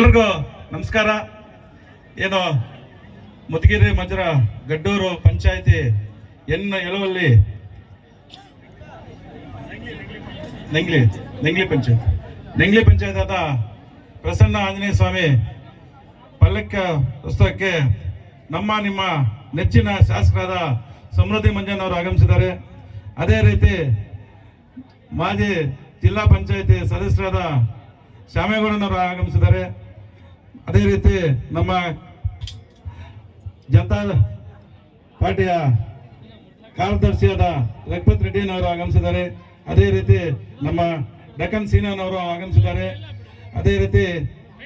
ಎಲ್ರಿಗೂ ನಮಸ್ಕಾರ. ಏನು ಮುದಗಿರಿ ಮಜರ ಗಡ್ಡೂರು ಪಂಚಾಯತಿ ಎನ್ನ ಎಳುವಲ್ಲಿ ನೆಂಗ್ಲಿ ನೆಂಗ್ಲಿ ಪಂಚಾಯತ್. ನೆಂಗ್ಲಿ ಪಂಚಾಯತ್ ಆದ ಪ್ರಸನ್ನ ಆಂಜನೇಯ ಸ್ವಾಮಿ ಪಲ್ಲಕ್ಕ ಉತ್ಸವಕ್ಕೆ ನಮ್ಮ ನಿಮ್ಮ ನೆಚ್ಚಿನ ಶಾಸಕರಾದ ಸಮೃದ್ಧಿ ಮಂಜನ್ ಅವರು ಆಗಮಿಸಿದ್ದಾರೆ. ಅದೇ ರೀತಿ ಮಾಜಿ ಜಿಲ್ಲಾ ಪಂಚಾಯತಿ ಸದಸ್ಯರಾದ ಶ್ಯಾಮೇಗೌಡನವರು ಆಗಮಿಸಿದ್ದಾರೆ. ಅದೇ ರೀತಿ ನಮ್ಮ ಜನತಾ ಪಾರ್ಟಿಯ ಕಾರ್ಯದರ್ಶಿಯಾದ ರಘುಪತ್ ರೆಡ್ಡಿನವರು ಆಗಮಿಸಿದ್ದಾರೆ. ಅದೇ ರೀತಿ ನಮ್ಮ ಡಕನ್ ಸೀನನವರು ಆಗಮಿಸಿದ್ದಾರೆ. ಅದೇ ರೀತಿ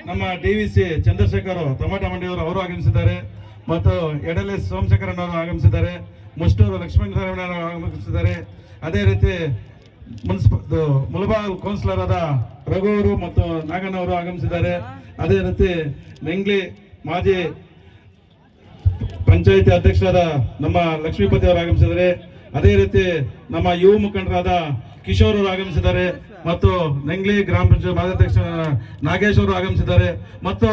ನಮ್ಮ D V C Chandrashekar tomato ಮಂಡಿಯವರು ಅವರು ಆಗಮಿಸಿದ್ದಾರೆ. ಮತ್ತು ಎಡಲೆ ಸೋಮಶೇಖರನವರು ಆಗಮಿಸಿದ್ದಾರೆ. ಮುಷ್ಟೂರು ಲಕ್ಷ್ಮೀನಾರಾಯಣವರು ಆಗಮಿಸಿದ್ದಾರೆ. ಅದೇ ರೀತಿ ಮುನ್ಸಿಪ ಮುಲಬಾಲ್ ಕೌನ್ಸಿಲರ್ ಆದ ರಘುವರು ಮತ್ತು ನಾಗಣ್ಣವರು ಆಗಮಿಸಿದ್ದಾರೆ. ಅದೇ ರೀತಿ ನೆಂಗ್ಲಿ ಮಾಜಿ ಪಂಚಾಯಿತಿ ಅಧ್ಯಕ್ಷರಾದ ನಮ್ಮ ಲಕ್ಷ್ಮೀಪತಿ ಅವರು ಆಗಮಿಸಿದ್ದಾರೆ. ಅದೇ ರೀತಿ ನಮ್ಮ ಯುವ ಮುಖಂಡರಾದ ಕಿಶೋರ್ ಅವರು ಆಗಮಿಸಿದ್ದಾರೆ ಮತ್ತು ನೆಂಗ್ಲಿ ಗ್ರಾಮ ಪಂಚಾಯತ್ ಮಾಜಾಧ್ಯಕ್ಷ ನಾಗೇಶ್ ಅವರು ಆಗಮಿಸಿದ್ದಾರೆ. ಮತ್ತು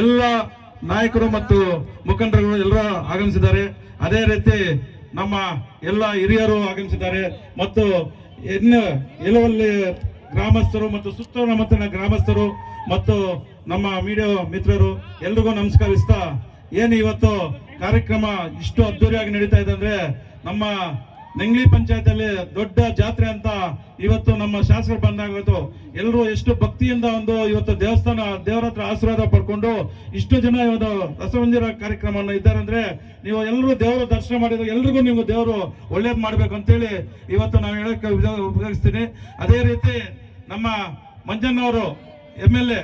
ಎಲ್ಲ ನಾಯಕರು ಮತ್ತು ಮುಖಂಡರುಗಳು ಎಲ್ಲರೂ ಆಗಮಿಸಿದ್ದಾರೆ. ಅದೇ ರೀತಿ ನಮ್ಮ ಎಲ್ಲ ಹಿರಿಯರು ಆಗಮಿಸಿದ್ದಾರೆ. ಮತ್ತು ಇನ್ನು ಎಲ್ಲವಲ್ಲಿ ಗ್ರಾಮಸ್ಥರು ಮತ್ತು ಸುತ್ತಮುತ್ತಲಿನ ಗ್ರಾಮಸ್ಥರು ಮತ್ತು ನಮ್ಮ ಮೀಡಿಯಾ ಮಿತ್ರರು, ಎಲ್ರಿಗೂ ನಮಸ್ಕರಿಸ್ತಾ, ಏನು ಇವತ್ತು ಕಾರ್ಯಕ್ರಮ ಇಷ್ಟು ಅದ್ದೂರಿಯಾಗಿ ನಡೀತಾ ಇದೆ ಅಂದ್ರೆ ನಮ್ಮ ನೆಂಗ್ಲಿ ಪಂಚಾಯತಲ್ಲಿ ದೊಡ್ಡ ಜಾತ್ರೆ ಅಂತ ಇವತ್ತು ನಮ್ಮ ಶಾಸಕರು ಬಂದಾಗ ಎಲ್ಲರೂ ಎಷ್ಟು ಭಕ್ತಿಯಿಂದ ಒಂದು ಇವತ್ತು ದೇವಸ್ಥಾನ, ದೇವರ ಹತ್ರ ಆಶೀರ್ವಾದ ಪಡ್ಕೊಂಡು ಇಷ್ಟು ಜನ ಇವತ್ತು ರಸಮಂದಿರ ಕಾರ್ಯಕ್ರಮವನ್ನು ಇದ್ದಾರೆ ಅಂದ್ರೆ ನೀವು ಎಲ್ಲರೂ ದೇವರು ದರ್ಶನ ಮಾಡಿದ್ರೆ ಎಲ್ರಿಗೂ ನೀವು ದೇವರು ಒಳ್ಳೇದು ಮಾಡ್ಬೇಕು ಅಂತೇಳಿ ಇವತ್ತು ನಾವು ಹೇಳಕ್ಕೆ ಉಪಯೋಗ- ಉಪಯೋಗಿಸ್ತೀನಿ. ಅದೇ ರೀತಿ ನಮ್ಮ ಮಂಜಣ್ಣವರು ಎಂ ಎಲ್ ಎ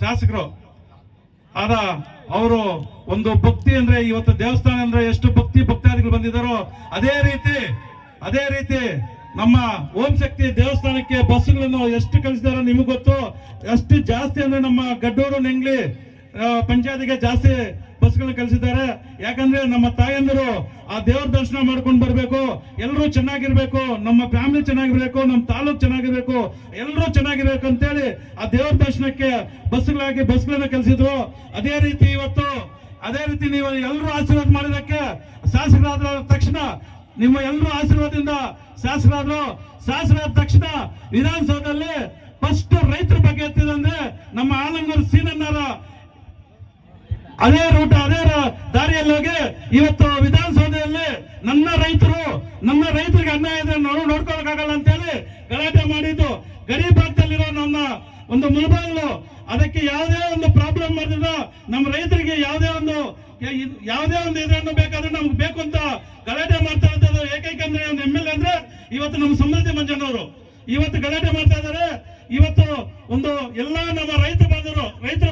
ಶಾಸಕರು. ಆದ ಅವರು ಒಂದು ಭಕ್ತಿ ಅಂದ್ರೆ ಇವತ್ತು ದೇವಸ್ಥಾನ ಅಂದ್ರೆ ಎಷ್ಟು ಭಕ್ತಿ ಭಕ್ತಾದಿಗಳು ಬಂದಿದ್ದಾರೋ ಅದೇ ರೀತಿ ಅದೇ ರೀತಿ ನಮ್ಮ ಓಂ ಶಕ್ತಿ ದೇವಸ್ಥಾನಕ್ಕೆ ಬಸ್ಗಳನ್ನು ಎಷ್ಟು ಕಳಿಸಿದಾರೋ ನಿಮಗೆ ಗೊತ್ತು. ಎಷ್ಟು ಜಾಸ್ತಿ ಅಂದ್ರೆ ನಮ್ಮ ಗಡ್ಡೂರು ನೆಂಗ್ಲಿ ಪಂಚಾಯತಿಗೆ ಜಾಸ್ತಿ ಬಸ್ಗಳು ಕಲಿಸಿದ್ದಾರೆ ಯಾಕಂದ್ರೆ ನಮ್ಮ ತಾಯಂದಿರು ಆ ದೇವ್ರ ದರ್ಶನ ಮಾಡ್ಕೊಂಡು ಬರಬೇಕು. ಎಲ್ಲರೂ ಚೆನ್ನಾಗಿರ್ಬೇಕು. ನಮ್ಮ ಫ್ಯಾಮಿಲಿ ಚೆನ್ನಾಗಿರ್ಬೇಕು. ನಮ್ಮ ತಾಲೂಕ್ ಚೆನ್ನಾಗಿರ್ಬೇಕು. ಎಲ್ಲರೂ ಚೆನ್ನಾಗಿರ್ಬೇಕು ಅಂತೇಳಿ ಆ ದೇವ್ರ ದರ್ಶನಕ್ಕೆ ಬಸ್ಗಳಾಗಿ ಬಸ್ಗಳನ್ನ ಕಲಿಸಿದ್ರು ಅದೇ ರೀತಿ ಇವತ್ತು, ಅದೇ ರೀತಿ ನೀವು ಎಲ್ಲರೂ ಆಶೀರ್ವಾದ ಮಾಡಿದಕ್ಕೆ ಶಾಸಕರಾದ ತಕ್ಷಣ ನಿಮ್ಮ ಎಲ್ಲರೂ ಆಶೀರ್ವಾದದಿಂದ ಶಾಸಕರಾದ್ರು. ಶಾಸಕರಾದ ತಕ್ಷಣ ವಿಧಾನಸೌಧದಲ್ಲಿ ಫಸ್ಟ್ ರೈತರ ಬಗ್ಗೆ ಎತ್ತಿದಂದ್ರೆ ನಮ್ಮ ಆಲಂಗೂರು ಸೀನಣ್ಣರ ಅದೇ ರೂಟ್ ಅದೇ ದಾರಿಯಲ್ಲಿ ಹೋಗಿ ಇವತ್ತು ವಿಧಾನಸೌಧದಲ್ಲಿ ನನ್ನ ರೈತರು ನಮ್ಮ ರೈತರಿಗೆ ಅನ್ಯಾಯ ನಾವು ನೋಡ್ಕೊಳಕ್ಕಾಗಲ್ಲ ಅಂತೇಳಿ ಗಲಾಟೆ ಮಾಡಿದ್ದು. ಗಡಿ ಭಾಗದಲ್ಲಿರೋ ನನ್ನ ಒಂದು ಮುಳಬಾಗ್ಲು ಅದಕ್ಕೆ ಯಾವುದೇ ಒಂದು ಪ್ರಾಬ್ಲಮ್ ಮಾಡಿದ ನಮ್ಮ ರೈತರಿಗೆ ಯಾವುದೇ ಒಂದು ಯಾವುದೇ ಒಂದು ಇದನ್ನು ಬೇಕಾದ್ರೆ ನಮ್ಗೆ ಬೇಕು ಅಂತ ಗಲಾಟೆ ಮಾಡ್ತಾ ಇರೋದು ಏಕೈಕ ಅಂದ್ರೆ ಒಂದು ಎಂ ಎಲ್ ಅಂದ್ರೆ ಇವತ್ತು ನಮ್ಮ ಸಮೃದ್ಧಿ ಮಂಜಣ್ಣವರು ಇವತ್ತು ಗಲಾಟೆ ಮಾಡ್ತಾ ಇದ್ದಾರೆ. ಇವತ್ತು ಒಂದು ಎಲ್ಲಾ ನಮ್ಮ ರೈತ ಬಾಂಧವರು ಬಗ್ಗೆ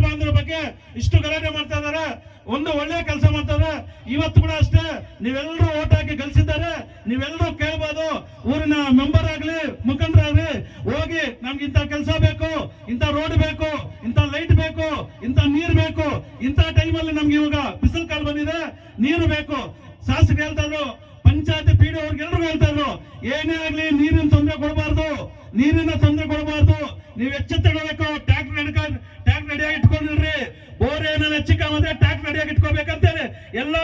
ಗಲಾಟೆ ಮಾಡ್ತಾ ಇದಾರೆ ಒಂದು ಒಳ್ಳೆ ಕೆಲಸ ಮಾಡ್ತಾರೆ ಇವತ್ತು ಕೂಡ ಅಷ್ಟೇ ನೀವೆಲ್ಲರೂ ಓಟ್ ಹಾಕಿ ಗಳಿಸಿದ್ದಾರೆ ನೀವೆಲ್ಲರೂ ಕೇಳ್ಬೋದು, ಊರಿನ ಮೆಂಬರ್ ಆಗ್ಲಿ, ಮುಖಂಡರಾಗ್ಲಿ, ಹೋಗಿ ನಮ್ಗೆ ಇಂಥ ಕೆಲಸ ಬೇಕು, ಇಂಥ ರೋಡ್ ಬೇಕು, ಇಂಥ ಲೈಟ್ ಬೇಕು, ಇಂಥ ನೀರ್ ಬೇಕು, ಇಂಥ ಟೈಮಲ್ಲಿ ನಮ್ಗೆ ಇವಾಗ ಬಿಸಿಲು ಕಾಲ ಬಂದಿದೆ, ನೀರು ಬೇಕು. ಶಾಸಕರು ಹೇಳ್ತಾ ಇದ್ರು, ಪಂಚಾಯತ್ ಪಿ ಡಿ ಅವ್ರಿಗೆಲ್ಲರೂ ಹೇಳ್ತಾ ಇದ್ರು, ಏನೇ ಆಗ್ಲಿ ನೀರಿನ ತೊಂದರೆ ಕೊಡಬಾರ್ದು, ನೀರಿನ ತೊಂದರೆ ಕೊಡಬಾರ್ದು ನೀವು ಎಚ್ಚೆತ್ತಬೇಕು ಟ್ಯಾಕ್ ನಡ್ಕ ಟ್ಯಾಕ್ಟರ್ ನಡಿಯಾಗಿ ಇಟ್ಕೊಂಡಿರ್ರಿ. ಬೋರ್ ಏನಾರ ಹೆಚ್ಚಿಕ ಬಂದ್ರೆ ಟ್ಯಾಕ್ಟರ್ ರೆಡಿಯಾಗಿ ಇಟ್ಕೋಬೇಕಂತೇಳಿ ಎಲ್ಲ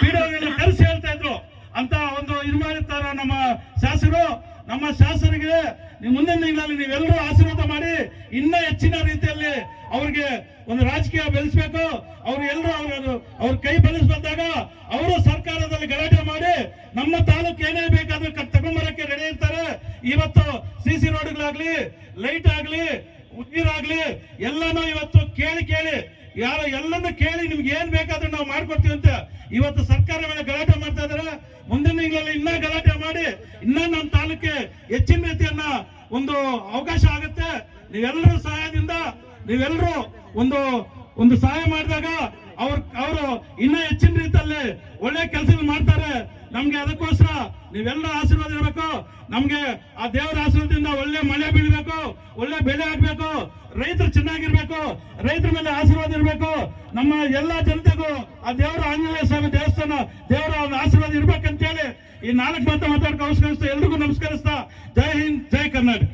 ಪಿ ಡಿ ಕರೆಸಿ ಹೇಳ್ತಾ ಇದ್ರು. ಅಂತ ಒಂದು ಇದು ಮಾಡಿರ್ತಾರ ನಮ್ಮ ಶಾಸಕರು. ನಮ್ಮ ಶಾಸಕರಿಗೆ ಮುಂದಿನ ತಿಂಗಳಲ್ಲಿ ನೀವೆಲ್ಲರೂ ಆಶೀರ್ವಾದ ಮಾಡಿ ಇನ್ನ ಹೆಚ್ಚಿನ ರೀತಿಯಲ್ಲಿ ಅವ್ರಿಗೆ ಒಂದು ರಾಜಕೀಯ ಬೆಳೆಸ್ಬೇಕು. ಅವ್ರು ಎಲ್ಲರೂ ಅವ್ರ ಅವ್ರ ಕೈ ಬೆಳೆಸ್ಬಂದಾಗ ಅವರು ಸರ್ಕಾರದಲ್ಲಿ ಗಲಾಟೆ ಮಾಡಿ ನಮ್ಮ ತಾಲೂಕು ಏನೇ ಬೇಕಾದ್ರೂ ತಗೊಂಬರಕ್ಕೆ ರೆಡಿ ಇರ್ತಾರೆ. ಇವತ್ತು ಸಿ ಸಿ ರೋಡ್ಗಳಾಗ್ಲಿ, ಲೈಟ್ ಆಗ್ಲಿ, ನೀರಾಗ್ಲಿ, ಎಲ್ಲಾನು ಇವತ್ತು ಕೇಳಿ ಕೇಳಿ, ಯಾರು ಎಲ್ಲಾನು ಕೇಳಿ ನಿಮ್ಗೆ ಏನ್ ಬೇಕಾದ್ರೂ ನಾವು ಮಾಡ್ಕೊಡ್ತೀವಿ ಅಂತ ಇವತ್ತು ಸರ್ಕಾರ ಮೇಲೆ ಗಲಾಟೆ ಮಾಡ್ತಾ ಇದಾರೆ. ಮುಂದಿನ ತಿಂಗಳಲ್ಲಿ ಇನ್ನ ಗಲಾಟೆ ಮಾಡಿ, ಇನ್ನ ನಮ್ಮ ತಾಲೂಕಿಗೆ ಹೆಚ್ಚಿನ ರೀತಿಯನ್ನ ಒಂದು ಅವಕಾಶ ಆಗುತ್ತೆ. ನೀವೆಲ್ಲರೂ ಸಹಾಯದಿಂದ, ನೀವೆಲ್ಲರೂ ಒಂದು ಒಂದು ಸಹಾಯ ಮಾಡಿದಾಗ ಅವ್ರ, ಅವರು ಇನ್ನ ಹೆಚ್ಚಿನ ರೀತಿಯಲ್ಲಿ ಒಳ್ಳೆ ಕೆಲಸ ಮಾಡ್ತಾರೆ. ನಮ್ಗೆ ಅದಕ್ಕೋಸ್ಕರ ನೀವೆಲ್ಲ ಆಶೀರ್ವಾದ ಇರಬೇಕು. ನಮ್ಗೆ ಆ ದೇವರ ಆಶೀರ್ವಾದದಿಂದ ಒಳ್ಳೆ ಮಳೆ ಬೀಳ್ಬೇಕು, ಒಳ್ಳೆ ಬೆಳೆ ಆಗ್ಬೇಕು, ರೈತರು ಚೆನ್ನಾಗಿರ್ಬೇಕು, ರೈತರ ಮೇಲೆ ಆಶೀರ್ವಾದ ಇರಬೇಕು. ನಮ್ಮ ಎಲ್ಲಾ ಜನತೆಗೂ ಆ ದೇವರ ಆಂಜನೇಯ ಸ್ವಾಮಿ ದೇವಸ್ಥಾನ, ದೇವರ ಆಶೀರ್ವಾದ ಇರ್ಬೇಕಂತೇಳಿ ಈ ನಾಲ್ಕು ಮಾತು ಮಾತಾಡ್ಕೊ ಅವಶ್ಯಕ ಎಲ್ರಿಗೂ ನಮಸ್ಕರಿಸ್ತಾ. ಜೈ ಹಿಂದ್, ಜೈ ಕರ್ನಾಟಕ.